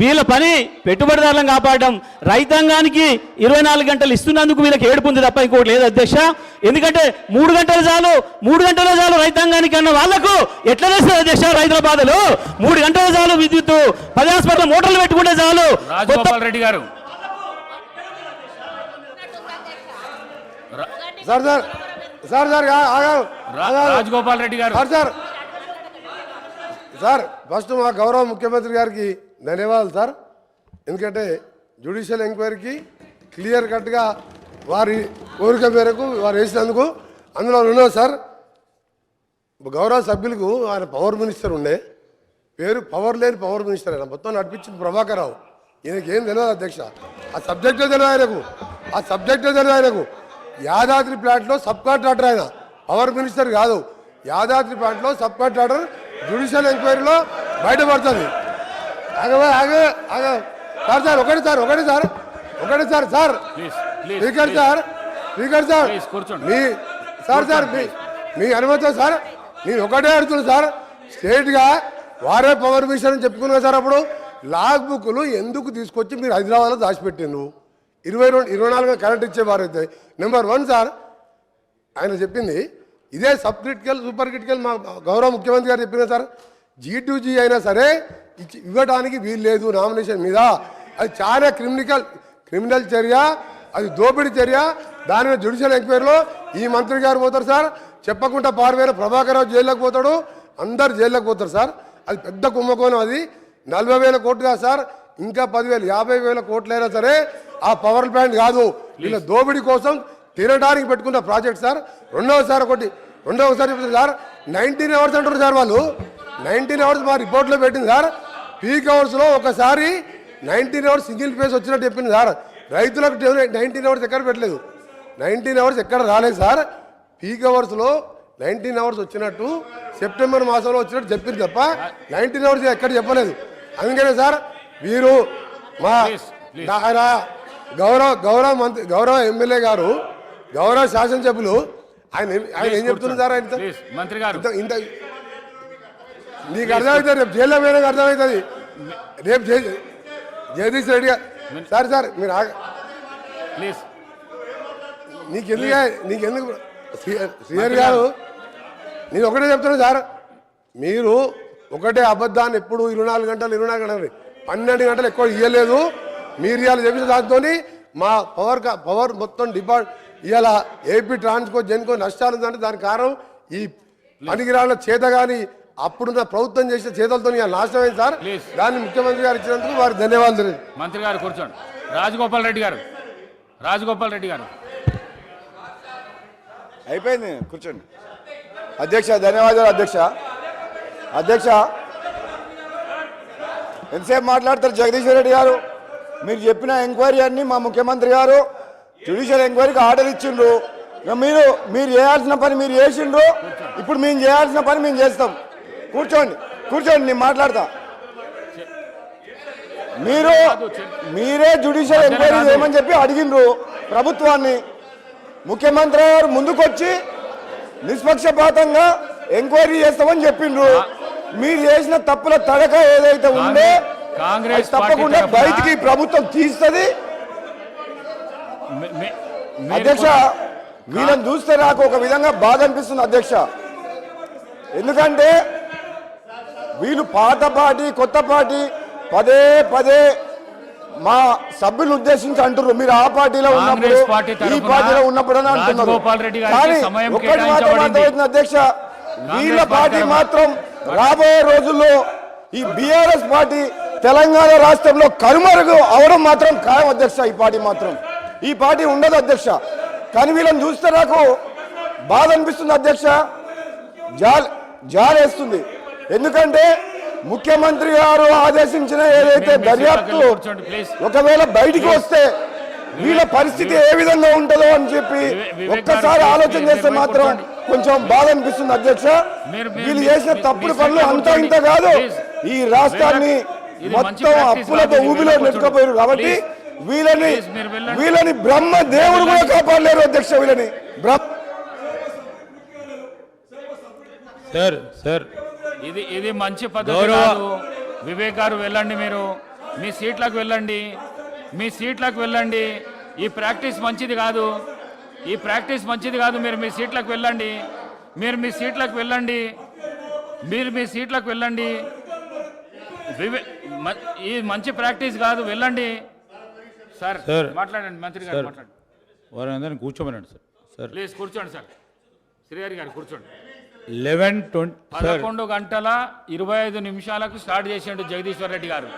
వీళ్ళ పని పెట్టుబడిదారులను కాపాడడం. రైతాంగానికి ఇరవై నాలుగు గంటలు ఇస్తున్నందుకు వీళ్ళకి ఏడుపు ఉంది తప్ప ఇంకోటి లేదు అధ్యక్ష. ఎందుకంటే మూడు గంటలు చాలు మూడు గంటలు చాలు రైతాంగానికి అన్న వాళ్ళకు ఎట్లా చేస్తారు అధ్యక్ష రైతుల బాధలు? మూడు గంటలు చాలు విద్యుత్ పది హాస్పిటల్ మోటార్లు పెట్టుకుంటే చాలు. రెడ్డి గారు. Sir sir sir sir. Rajagopal Reddy గారు. Sir sir. సార్ ఫస్ట్ మా గౌరవ ముఖ్యమంత్రి గారికి ధన్యవాదాలు సార్. ఎందుకంటే జ్యుడిషియల్ ఎంక్వైరీకి క్లియర్ కట్గా వారి కోరిక మేరకు వారు వేసినందుకు అందులో ఉన్నాం సార్ గౌరవ సభ్యులకు ఆయన పవర్ మినిస్టర్ ఉండే. పేరు పవర్ లేని పవర్ మినిస్టర్ ఆయన. మొత్తం నడిపించింది ప్రభాకర్ రావు ఈయనకి ఏం తెలియదు అధ్యక్ష. ఆ సబ్జెక్టే తెలియదు ఆయనకు. ఆ సబ్జెక్టే తెలియదు ఆయనకు. యాదాద్రి ప్లాంట్లో సబ్ కాంట్రాక్టర్ ఆయన. పవర్ మినిస్టర్ కాదు. యాదాద్రి ప్లాంట్లో సబ్ కాంట్రాక్టర్ జ్యుడిషియల్ ఎంక్వైరీలో బయటపడుతుంది. ఆగవే ఆగే ఆగ. సార్ సార్ ఒకటి సార్ ఒకటి సార్. ఒకటి sir sir. Speaker sir speaker sir. మీ సార్ సార్ మీ మీ అనుమతి సార్? నేను ఒకటే అడుగుతున్నా సార్. స్టేట్గా వారే పవర్ మిషన్ అని చెప్పుకున్నా సార్ అప్పుడు. లాగ్ బుక్లు ఎందుకు తీసుకొచ్చి మీరు హైదరాబాద్లో దాచిపెట్టిండ్రు? ఇరవై రెండు ఇరవై నాలుగు కరెంట్ ఇచ్చేవారైతే నెంబర్ వన్ సార్. ఆయన చెప్పింది ఇదే సబ్ క్రిటికల్ సూపర్ క్రిటికల్ మా గౌరవ ముఖ్యమంత్రి గారు చెప్పిన సార్. జీ టు జీ అయినా సరే ఇచ్చి ఇవ్వడానికి వీలు లేదు నామినేషన్ మీద. అది చాలా క్రిమినల్ క్రిమినల్ చర్య అది దోపిడీ చర్య. దాని మీద జ్యుడిషియల్ ఎంక్వైరీలో ఈ మంత్రి గారు పోతారు సార్. చెప్పకుండా పారిపోయిన ప్రభాకర్ రావు జైల్లోకి పోతాడు. అందరు జైల్లోకి పోతారు సార్. అది పెద్ద కుంభకోణం అది. నలభై వేల కోట్లు కాదు సార్. ఇంకా పదివేలు యాభై వేల కోట్లైనా సరే ఆ పవర్ ప్లాంట్ కాదు. వీళ్ళ దోపిడీ కోసం తినడానికి పెట్టుకున్న ప్రాజెక్ట్ సార్. రెండవసారి ఒకటి రెండవసారి చెప్తుంది సార్. నైన్టీన్ అవర్స్ అంటారు సార్ వాళ్ళు. నైన్టీన్ అవర్స్ మా రిపోర్ట్లో పెట్టింది సార్. పీక్ అవర్స్లో ఒకసారి నైన్టీన్ అవర్స్ సింగిల్ ఫేస్ వచ్చినట్టు చెప్పింది సార్. రైతులకు నైన్టీన్ అవర్స్ ఎక్కడ పెట్టలేదు. నైన్టీన్ అవర్స్ ఎక్కడ రాలేదు సార్. పీక్ అవర్స్లో నైన్టీన్ అవర్స్ వచ్చినట్టు సెప్టెంబర్ మాసంలో వచ్చినట్టు చెప్పింది తప్ప నైన్టీన్ అవర్స్ ఎక్కడ చెప్పలేదు. అందుకనే సార్ వీరు మా. ఆయన గౌరవ గౌరవ మంత్రి గౌరవ ఎమ్మెల్యే గారు గౌరవ శాసనసభ్యులు ఆయన ఆయన ఏం చెప్తున్నారు సార్ ఆయన ఇంత నీకు అర్థమవుతుంది రేపు జైల్లో పోయినాక అర్థమవుతుంది రేపు జై జగదీష్ రెడ్డి గారు సార్ సార్ మీరు ఆగ- ప్లీజ్. నీకెందుకు నీకెందుకు శ్రీ- శ్రీహరి గారు నేను ఒకటే చెప్తున్నా సార్. మీరు ఒకటే అబద్ధాన్ని ఎప్పుడు ఇరవై నాలుగు గంటలు ఇరవై నాలుగు గంటలు పన్నెండు గంటలు ఎక్కువ ఇవ్వలేదు మీరు ఇవాళ చెప్పిన దాంతో మా పవర్ పవర్ మొత్తం డిపార్ట్ ఇవాళ ఏపీ ట్రాన్స్కో జెన్కో నష్టాలు ఉందంటే దానికి కారణం ఈ పనికిరాళ్ళ చేత కానీ అప్పుడున్న ప్రభుత్వం చేసిన చేతలతో నాశనం అయింది సార్. దాన్ని ముఖ్యమంత్రి గారు ఇచ్చినందుకు వారికి ధన్యవాదాలు మంత్రి గారు కూర్చోండి. రాజగోపాల్ రెడ్డి గారు. రాజగోపాల్ రెడ్డి గారు. అయిపోయింది కూర్చోండి. అధ్యక్ష ధన్యవాదాలు అధ్యక్ష. అధ్యక్ష ఎంతసేపు మాట్లాడతారు జగదీశ్వర్ రెడ్డి గారు? మీరు చెప్పిన ఎంక్వైరీ అన్ని మా ముఖ్యమంత్రి గారు జ్యుడిషియల్ ఎంక్వైరీకి ఆర్డర్ ఇచ్చిండ్రు. ఇక మీరు మీరు చేయాల్సిన పని మీరు చేసిండ్రు. ఇప్పుడు మేము చేయాల్సిన పని మేము చేస్తాం. కూర్చోండి కూర్చోండి నేను మాట్లాడతా. మీరు మీరే జ్యుడిషియల్ ఎంక్వైరీ చేయమని చెప్పి అడిగిండ్రు ప్రభుత్వాన్ని. ముఖ్యమంత్రి గారు ముందుకొచ్చి నిష్పక్షపాతంగా ఎంక్వైరీ చేస్తామని చెప్పిండ్రు. మీరు చేసిన తప్పుల తడక ఏదైతే ఉందో కాంగ్రెస్ తప్పకుండా బయటికి ప్రభుత్వం తీస్తుంది. అధ్యక్ష వీళ్ళని చూస్తే నాకు ఒక విధంగా బాధ అనిపిస్తుంది అధ్యక్ష. ఎందుకంటే వీళ్ళు పాత పార్టీ కొత్త పార్టీ పదే పదే మా సభ్యులు ఉద్దేశించి అంటారు మీరు ఆ పార్టీలో ఉన్నప్పుడు ఈ పార్టీలో ఉన్నప్పుడు అని అంటున్నారు కానీ ఒక్కటి మాత్రం. అర్థమవుతుంది అధ్యక్ష. వీళ్ళ పార్టీ మాత్రం రాబోయే రోజుల్లో ఈ బీఆర్ఎస్ పార్టీ తెలంగాణ రాష్ట్రంలో కనుమరుగు అవడం మాత్రం ఖాయం అధ్యక్ష. ఈ పార్టీ మాత్రం. ఈ పార్టీ ఉండదు అధ్యక్ష. కానీ వీళ్ళని చూస్తే నాకు బాధ అనిపిస్తుంది అధ్యక్ష. జాల్ జాలేస్తుంది. ఎందుకంటే ముఖ్యమంత్రి గారు ఆదేశించిన ఏదైతే దర్యాప్తు. ఒకవేళ బయటికి వస్తే వీళ్ళ పరిస్థితి ఏ విధంగా ఉంటుందో అని చెప్పి ఒక్కసారి ఆలోచన చేస్తే మాత్రం. కొంచెం బాధ అనిపిస్తుంది అధ్యక్ష వీళ్ళు చేసిన తప్పుడు పనులు అంతా ఇంత. కాదు. ఈ రాష్ట్రాన్ని మొత్తం అప్పులతో ఊబిలో. నెట్టుకుపోయారు కాబట్టి. వీళ్ళని. వీళ్ళని బ్రహ్మ దేవుడు కూడా కాపాడలేరు అధ్యక్ష వీళ్ళని బ్రహ్మ సార్ సార్ ఇది ఇది మంచి పద్ధతి వివేక్ గారు వెళ్ళండి మీరు. మీ సీట్లకు వెళ్ళండి. మీ సీట్లకు వెళ్ళండి. ఈ ప్రాక్టీస్ మంచిది కాదు. ఈ ప్రాక్టీస్ మంచిది కాదు. మీరు మీ సీట్లకు వెళ్ళండి. మీరు మీ సీట్లకు వెళ్ళండి. మీరు మీ సీట్లకు వెళ్ళండి. వివే- ఈ మంచి ప్రాక్టీస్ కాదు. వెళ్ళండి. Sir sir. మాట్లాడండి. మంత్రి గారు మాట్లాడండి. వారిని అందరినీ కూర్చోమనండి సార్. సార్. ప్లీజ్ కూర్చోండి సార్. శ్రీహరి గారు కూర్చోండి. లెవెన్ ట్వంటీ పదకొండు గంటల ఇరవై ఐదు నిమిషాలకు స్టార్ట్ చేసిండు జగదీశ్వర్ రెడ్డి గారు.